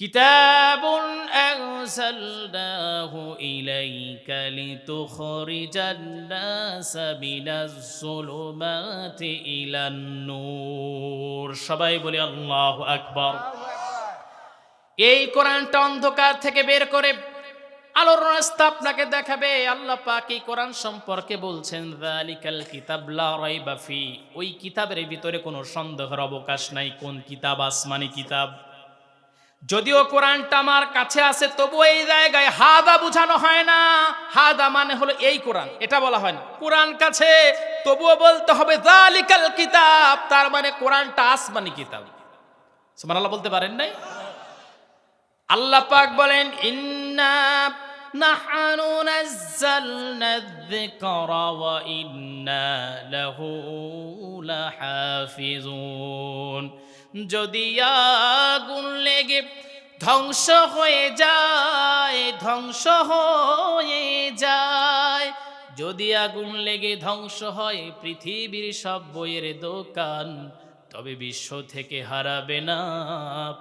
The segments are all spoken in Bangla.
كتاب أنزلناه إليك لتخرج الناس من الظلمات إلى النور সবাই বলি আল্লাহ আকবার এই কোরআনটা অন্ধকার থেকে বের করে আলোর রাস্তা আপনাকে দেখাবে আল্লাহ পাক এই কোরআন সম্পর্কে বলছেন যালিকাল কিতাব লা রাইবা ফি ওই কিতাবের ভিতরে কোনো সন্দেহের অবকাশ নাই কোন কিতাব আসমানি কিতাব যদিও কোরআনটা আমার কাছে আছে তবু এই জায়গায় হাদা বুঝানো হয় না। হাদা মানে হলো এই কোরআন, এটা বলা হয় না। কোরআন কাছে তবুও বলতে হবে, জালিকাল কিতাব তার মানে কোরআনটা আসমানি কিতাব। সুবহানাল্লাহ বলতে পারেন নাই? আল্লাহ পাক বলেন, ইন্না নাহনু নাযালনা যিকরা ওয়া ইন্না লাহু লাহাফিজুন। যদি আগুন লেগে ধ্বংস হয়ে যায়, ধ্বংস হয়ে যায়, যদি আগুন লেগে ধ্বংস হয় পৃথিবীর সব বইয়ের দোকান, তবে বিশ্ব থেকে হারাবে না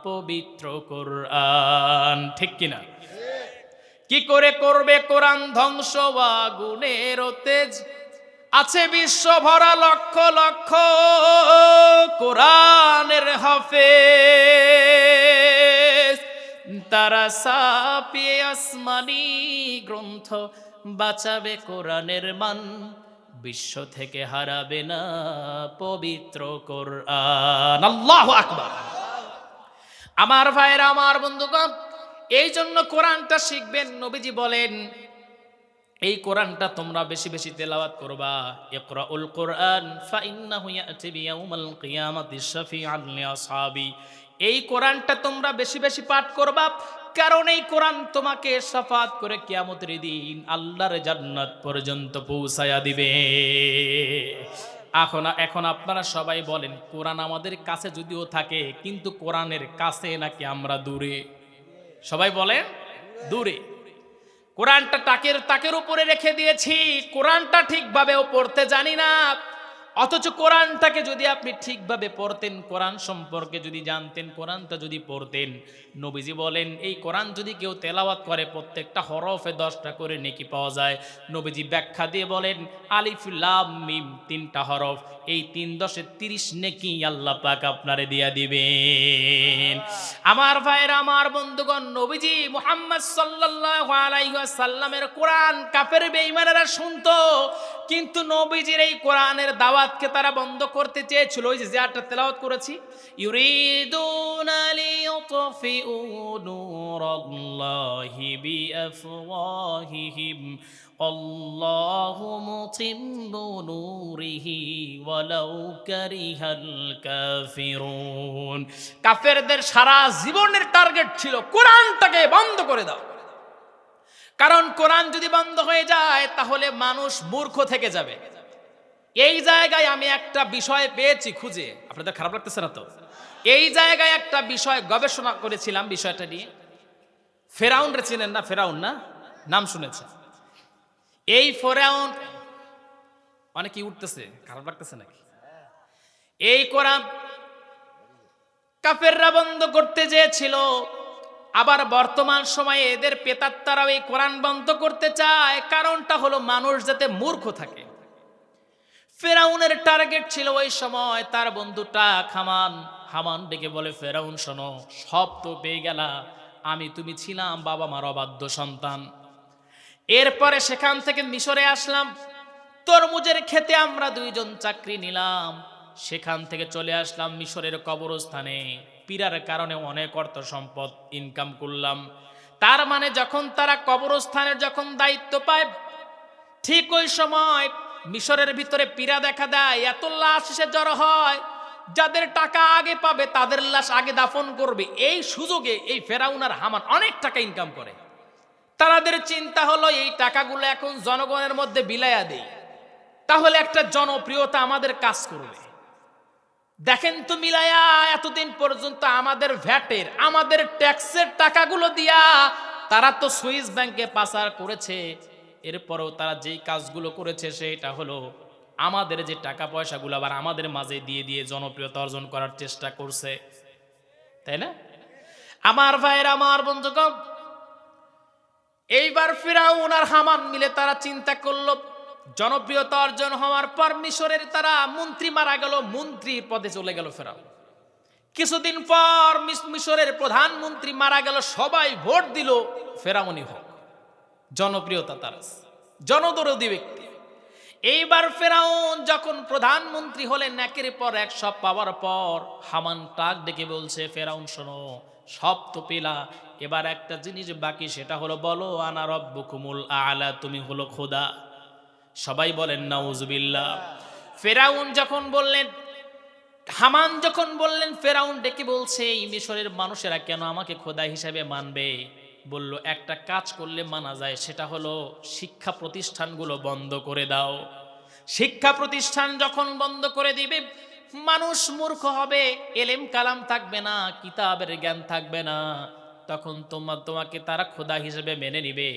পবিত্র কোরআন। ঠিক কিনা কি করে করবে কোরআন ধ্বংস আগুনের তেজ আছে বিশ্ব ভরা লক্ষ লক্ষ কোরআনের হাফেজ। তারা সাপিয়ে আসমানি গ্রন্থ বাঁচাবে কোরআনের মান, বিশ্ব থেকে হারাবে না পবিত্র কোরআন। আল্লাহ আকবার। আমার ভাইরা আমার বন্ধুগণ এই জন্য কোরআনটা শিখবেন, নবীজি বলেন এই কোরআনটা তোমরা বেশি বেশি তেলাওয়াত করবা। ইকরাউল কোরআন, ফাইন্নাহু ইয়াতি বিয়াউমাল কিয়ামাতি শাফিআন লিআসহাবি এই কোরআনটা তোমরা বেশি বেশি পাঠ করবা, কারণ এই কোরআন তোমাকে সাফাত করে কিয়ামতের দিন আল্লাহর জান্নাত পর্যন্ত পৌঁছায়া দিবে। এখন এখন আপনারা সবাই বলেন, কোরআন আমাদের কাছে যদিও থাকে, কিন্তু কোরআনের কাছে নাকি আমরা দূরে? সবাই বলেন, দূরে। কোরআনটা টাকের তাকের উপরে রেখে দিয়েছি। কোরআনটা ঠিকভাবেও পড়তে জানি না। অথচ কোরআনটাকে যদি আপনি ঠিকভাবে পড়তেন, কোরআন সম্পর্কে যদি জানতেন, কোরআনটা যদি পড়তেন, নবীজি বলেন, এই কোরআন যদি কেউ তেলাওয়াত করে, প্রত্যেকটা হরফে দশটা করে নেকি পাওয়া যায়। নবীজি ব্যাখ্যা দিয়ে বলেন, আলিফ, লাম, মিম তিনটা হরফ, এই তিন দশে তিরিশ নেকি আল্লাহ পাক আপনারে দিয়া দিবেন। আমার ভাইয়ের, আমার বন্ধুগণ, নবীজি মুহাম্মদ সাল্লাল্লাহু আলাইহি ওয়াসাল্লামের কোরআন কাফের বেঈমানেরা শুনতো, কিন্তু নবীজির এই কোরআনের দাওয়াতকে তারা বন্ধ করতে চেয়েছিল, ওই যে যেটা তেলাওয়াত করেছি। নূরাল্লাহি বিআফওয়াহিহিম, আল্লাহু মুতিম্মু নূরিহি ওয়ালাউ কারিহাল কাফিরুন। কাফেরদের সারা জীবনের টার্গেট ছিল, কোরআনটাকে বন্ধ করে দাও। কারণ কোরআন যদি বন্ধ হয়ে যায়, তাহলে মানুষ মূর্খ থেকে যাবে। এই জায়গায় আমি একটা বিষয় পেয়েছি খুঁজে। আপনাদের খারাপ লাগতেছে না তো? এই জায়গায় একটা বিষয় গবেষণা করেছিলাম বিষয়টা নিয়ে। ফেরাউন রে চিনেন না? ফেরাউন না? নাম শুনেছে। এই ফেরাউন অনেকে উঠতেছে? খারাপ লাগতেছে নাকি? এই কোরআন কাফেররা বন্ধ করতে চেয়েছিল। আবার বর্তমান সময়ে এদের পেতাত্তারাও এই কোরআন বন্ধ করতে চায়। কারণটা হলো মানুষ যাতে মূর্খ থাকে। ফেরাউনের টার্গেট ছিল ওই সময় তার বন্ধুটা খামান। হামান ডেকে বলে, ফেরাউন, শোনো, সব তো পেয়ে গেলা। আমি তুমি ছিলাম বাবা মার অবাধ্য সন্তান। এরপরে সেখান থেকে মিশরে আসলাম। তরমুজের খেতে আমরা দুইজন চাকরি নিলাম। সেখান থেকে চলে আসলাম মিশরের কবরস্থানে। পীরার কারণে অনেক অর্থ সম্পদ ইনকাম করলাম। তার মানে যখন তারা কবরস্থানের যখন দায়িত্ব পায়, ঠিক ওই সময় মিশরের ভিতরে পীড়া দেখা দেয়, এত লাশ এসে জড়ো হয়, যাদের টাকা আগে পাবে তাদের লাশ আগে দাফন করবে। এই সুযোগে এই ফেরাউনার হামান অনেক টাকা ইনকাম করে। তাদের চিন্তা হলো, এই টাকাগুলো এখন জনগণের মধ্যে বিলাইয়া দেই। তাহলে একটা জনপ্রিয়তা আমাদের কাজ করবে। দেখেন তো মিলায়া, এতদিন পর্যন্ত আমাদের ভ্যাটের, আমাদের ট্যাক্সের টাকাগুলো দিয়া তারা তো সুইস ব্যাংকে পাচার করেছে। এরপরেও তারা যেই কাজগুলো করেছে সেটা হলো আমাদের যে টাকা পয়সাগুলো আবার আমাদের মাঝে দিয়ে দিয়ে জনপ্রিয়তা অর্জন করার চেষ্টা করছে। তাই না? আমার ভাইয়ের, আমার বন্ধুগণ, এইবার ফিরাউন আর হামান মিলে তারা চিন্তা করল, জনপ্রিয়তা অর্জন হওয়ার পর মিশরের তারা মন্ত্রী মারা গেল মন্ত্রীর পদে চলে গেল ফেরাউন। কিছুদিন পর মিশরের প্রধানমন্ত্রী মারা গেল, সবাই ভোট দিল ফেরাউনি হোক। জনপ্রিয়তা তার। জনদরদি ব্যক্তি। এইবার ফেরাউন যখন প্রধানমন্ত্রী হলেন, একের পর এক সব পাওয়ার পর হামান টাক ডেকে বলছে, ফেরাউন, শোনো, সব তো পেলা, এবার একটা জিনিস বাকি, সেটা হলো বলো, আনা রব্বুকুমুল আলা, তুমি হলো খোদা। সবাই বলেন, নাউজুবিল্লাহ। ফেরাউন যখন বললেন, হামান যখন বললেন, ফেরাউন ডেকে বলছে, এই মিশরের মানুষেরা কেন আমাকে খোদা হিসাবে মানবে? বলল, একটা কাজ করলে মানা যায়, সেটা হলো শিক্ষা প্রতিষ্ঠানগুলো বন্ধ করে দাও। শিক্ষা প্রতিষ্ঠান যখন বন্ধ করে দিবে, মানুষ মূর্খ হবে, এলেম কালাম থাকবে না, কিতাবের জ্ঞান থাকবে না। তখন তোমার তোমাকে তারা খোদা হিসেবে মেনে নিবে।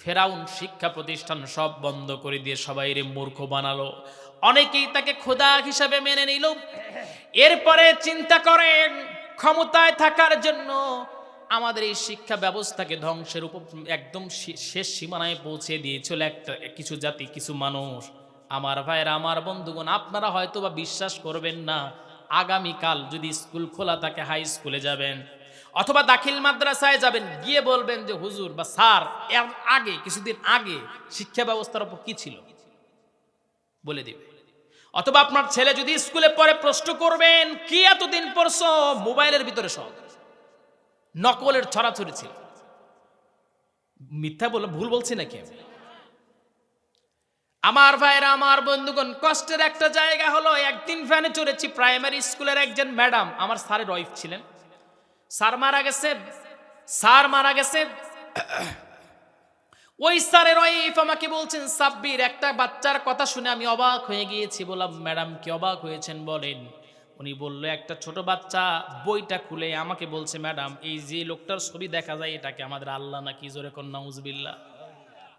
ফেরাউন শিক্ষা প্রতিষ্ঠান সব বন্ধ করে দিয়ে সবাই রে মূর্খ বানালো। অনেকেই তাকে খোদা হিসাবে মেনে নিল। এরপরে চিন্তা করেন, ক্ষমতায় থাকার জন্য আমাদের এই শিক্ষা ব্যবস্থাকে ধ্বংসের উপর একদম শেষ সীমানায় পৌঁছে দিয়েছিল একটা, কিছু জাতি, কিছু মানুষ। আমার ভাইয়েরা, আমার বন্ধুগণ, আপনারা হয়তো বা বিশ্বাস করবেন না, আগামীকাল যদি স্কুল খোলা থাকে, হাই স্কুলে যাবেন। অথবা দাখিল মাদ্রাসায় যাবেন, গিয়ে বলবেন যে, হুজুর বা স্যার, এর আগে, কিছুদিন আগে শিক্ষা ব্যবস্থার উপর কি ছিল? বলে দিবে। অথবা আপনার ছেলে যদি স্কুলে পরে প্রশ্ন করবেন, কি এতদিন পড়ছো? মোবাইলের ভিতরে সব। নকলের ছড়াছড়ি ছিল। মিথ্যা বলে, ভুল বলছি নাকি? আমি? আমার ভাইরা আমার বন্ধুগণ, কষ্টের একটা জায়গা হলো, একদিন ভ্যানে চড়েছি প্রাইমারি স্কুলের একজন ম্যাডাম, আমার স্যারের ওয়াইফ ছিলেন। স্যার মারা গেছে, স্যার মারা গেছে। ওই স্যারের ওয়াইফ আমাকে বলছেন, সাব্বির, একটা বাচ্চার কথা শুনে আমি অবাক হয়ে গিয়েছি। বললাম, ম্যাডাম কি অবাক হয়েছেন বলেন। উনি বলল, একটা ছোট বাচ্চা বইটা খুলে আমাকে বলছে, ম্যাডাম, এই যে লোকটার ছবি দেখা যায়, এটাকে আমাদের আল্লাহ নাকি জোরে কন্যা উজবিল্লা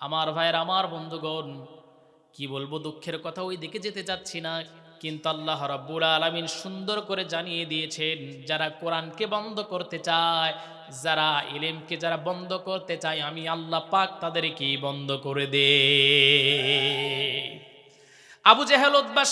আমার ভাইয়ের, আমার বন্ধুগণ, কি বলব, দুঃখের কথা ওই দিকে যেতে চাচ্ছি না, কিন্তু আল্লাহ রাব্বুল আলামিন সুন্দর করে জানিয়ে দিয়েছেন, যারা কোরআনকে বন্ধ করতে চায়, যারা ইলেমকে যারা বন্ধ করতে চায়, আমি আল্লাহ পাক তাদেরকে বন্ধ করে দে। আবু জেহেল উদ্বাস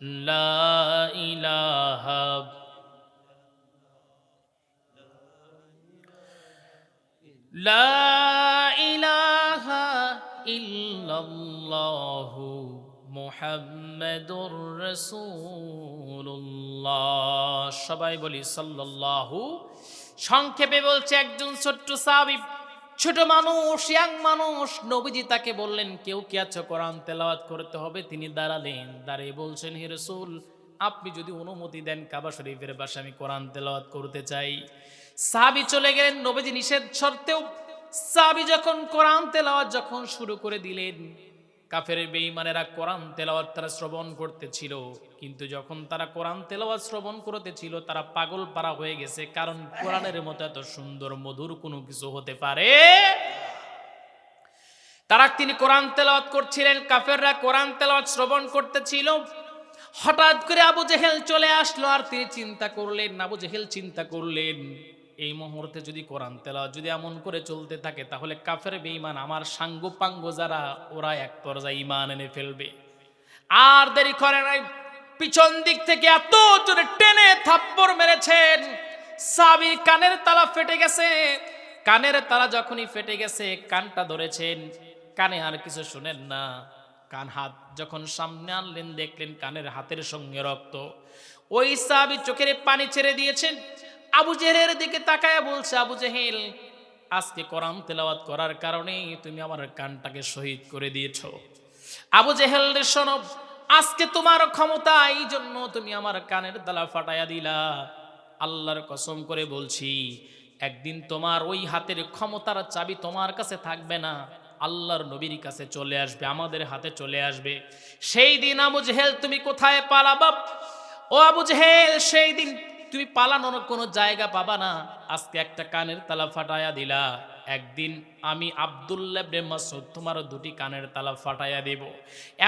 لا إله لا إله إلا الله মুহাম্মাদুর রাসূলুল্লাহ সবাই বলি সাল্লাল্লাহু সংক্ষেপে বলছে একজন ছোট্ট সাহাবী ছোট মানুষ, ইয়াং মানুষ, নবীজি তাকে বললেন, কেউ কি আছো? কোরআন তেলাওয়াত করতে হবে? তিনি দাঁড়ালেন, দাঁড়িয়ে বলছেন, হে রসুল, আপনি যদি অনুমতি দেন কাবা শরীফের বাসে আমি কোরআন তেলাওয়াত করতে চাই। সাহাবি চলে গেলেন, নবীজি নিষেধ সত্ত্বেও সাহাবি যখন কোরআন তেলাওয়াত যখন শুরু করে দিলেন কাফের বেঈমানেরা কোরআন তেলাওয়াত তারা শ্রবণ করতেছিল, কিন্তু যখন তারা কোরআন তেলাওয়াত শ্রবণ করতেছিল, তারা পাগল পারা হয়ে গেছে, কারণ কোরআনের মতো এত সুন্দর, মধুর কোনো কিছু হতে পারে? তারা তিনি কোরআন তেলাওয়াত করছিলেন, কাফেররা কোরআন তেলাওয়াত শ্রবণ করতেছিল, হঠাৎ করে আবু জেহেল চলে আসলো আর তিনি চিন্তা করলেন, আবু জেহেল চিন্তা করলেন এই মুহূর্তে যদি কোরআন তেলা যদি এমন করে চলতে থাকে, তাহলে কাফের বেঈমান, আমার সাঙ্গ পাঙ্গ যারা, ওরা এক পর্যায়ে ইমান এনে ফেলবে। আর দেরি করে নাই, পিছন দিক থেকে এত জোরে টেনে থাপ্পড় মেরেছেন। সাবির কানের তালা ফেটে গেছে। কানের তালা যখনই ফেটে গেছে, কানটা ধরেছেন, কানে আর কিছু শুনেন না। কান হাত যখন সামনে আনলেন, দেখলেন কানের হাতের সঙ্গে রক্ত। ওই সাবি চোখের পানি ছেড়ে দিয়েছেন। আবু জেহেলের দিকে তাকায় বলছে, আবু জেহেল, আজকে কোরআন তেলাওয়াত করার কারণে তুমি আমার কানটাকে শহীদ করে দিয়েছ। আবু জেহেল রে, শোনো, আজকে তোমার ক্ষমতা এই জন্য তুমি আমার কানের দালা ফাটাইয়া দিলা। আল্লাহর কসম করে বলছি, একদিন তোমার ওই হাতের ক্ষমতার চাবি তোমার কাছে থাকবে না, আল্লাহর নবীর কাছে চলে আসবে, আমাদের হাতে চলে আসবে। সেই দিন আবু জেহেল, তুমি কোথায় পালাবা? ও আবু জেহেল, সেই দিন তুমি পালানোর কোনো জায়গা পাবা না। আজকে একটা কানের তালা ফাটায়া দিলা। একদিন আমি আবদুল্লাহ মাসুদ তোমার দুটি কানের তালা ফাটাইয়া দেব।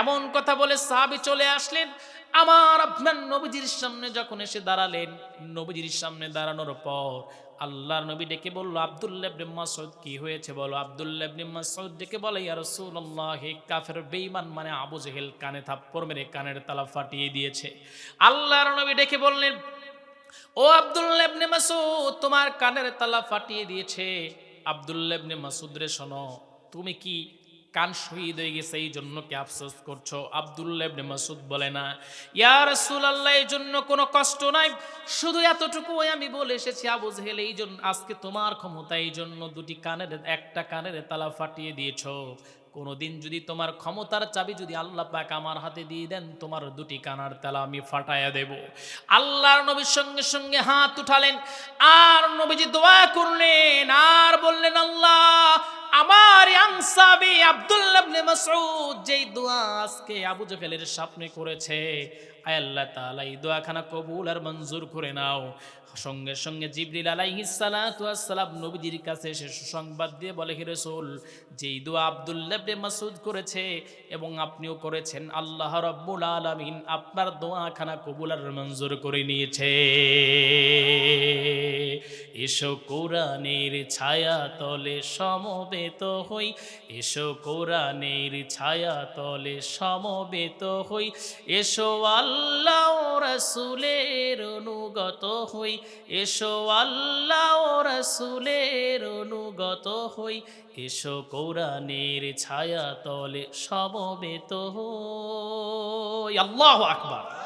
এমন কথা বলে সাহাবি চলে আসলেন। আমার আপনার নবীজির সামনে যখন এসে দাঁড়ালেন, নবীজির সামনে দাঁড়ানোর পর আল্লাহর নবী ডেকে বলল, আবদুল্লাহ মাসুদ কি হয়েছে বলো? আবদুল্লাহ মাসুদ ডেকে বলে, ইয়া রাসূলুল্লাহ কাফের বেঈমান মানে আবু জেহেল কানে থাপ্পড় মেরে কানের তালা ফাটিয়ে দিয়েছে। আল্লাহর নবী ডেকে বললেন ও আব্দুল্লাহ ইবনে মাসুদ তোমার কানের তালা ফাটিয়ে দিয়েছে। আব্দুল্লাহ ইবনে মাসুদ রে শোনো, তুমি কি কান শহীদ হয়ে গেছে এই জন্য কি আফসোস করছ? আব্দুল্লাহ ইবনে মাসুদ বলে না। ইয়ার ইয়া রাসূলুল্লাহ, এই জন্য কোনো কষ্ট নাই। শুধু এতটুকু আমি বলে এসেছি আবু জেহেল, এই জন্য আজকে তোমার ক্ষমতা, এই জন্য দুটি কানের, একটা কানের তালা ফাটিয়ে দিয়েছ। কোনোদিন যদি তোমার ক্ষমতার চাবি যদি আল্লাহ পাক আমার হাতে দিয়ে দেন, তোমার দুটি কানার তালা আমি ফাটাইয়া দেব। আল্লাহর নবীর সঙ্গে সঙ্গে হাত উঠালেন, আর নবীজি দোয়া করলেন, আর বললেন, আল্লাহ, আমার আনসাবি আব্দুল্লাহ ইবনে যেই দোয়া আজকে আবু জেহেলের সামনে করেছে আয় আল্লাহ তাআলা, এই দোয়াখানা কবুল আর মঞ্জুর করে নাও। সঙ্গে সঙ্গে জিবরিল সালাম নবীজির কাছে এসে সুসংবাদ দিয়ে বলে, হে রাসূল, যেই দোয়া আব্দুল্লাহ ইবনে মাসউদ করেছে এবং আপনিও করেছেন, আল্লাহ রাব্বুল আলামিন আপনার দোয়াখানা কবুল আর মঞ্জুর করে নিয়েছে। এসো কোরআনের ছায়া তলে সমবেত হই, এসো কোরআনের ছায়া তলে সমবেত হই, এসো আল্লাহ রসুলের অনুগত হই। এসো আল্লাহ রসুলের অনুগত হই। এসো কোরআনের ছায়া তলে সমবেত হই। আল্লাহ আকবার।